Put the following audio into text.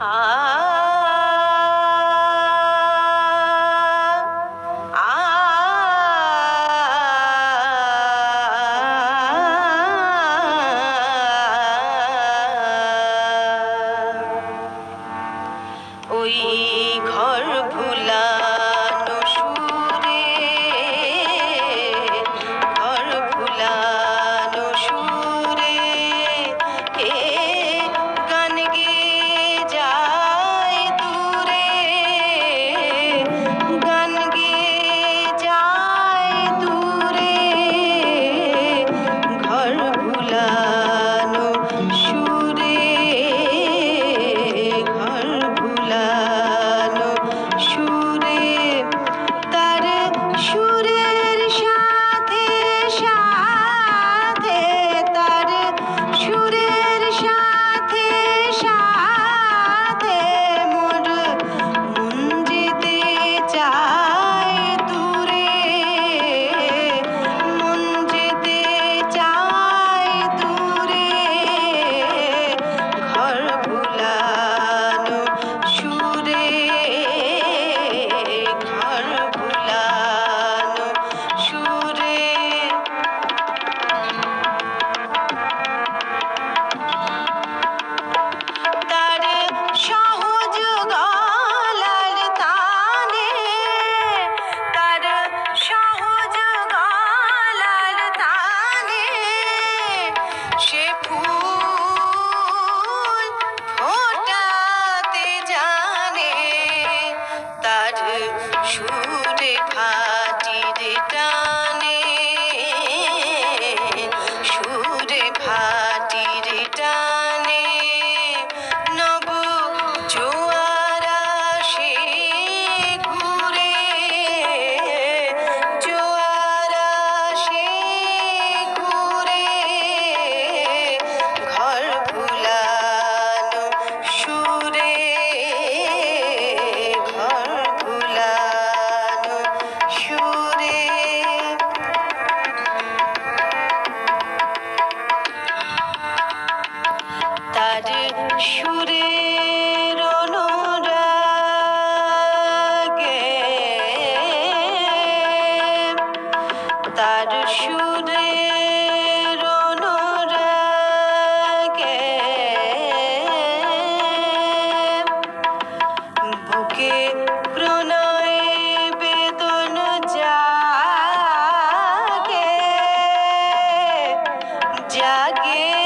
啊。high. সুরের অনুরাগে তার সুরের অনুরাগে বুকে প্রণয় বেদন জাগে জাগে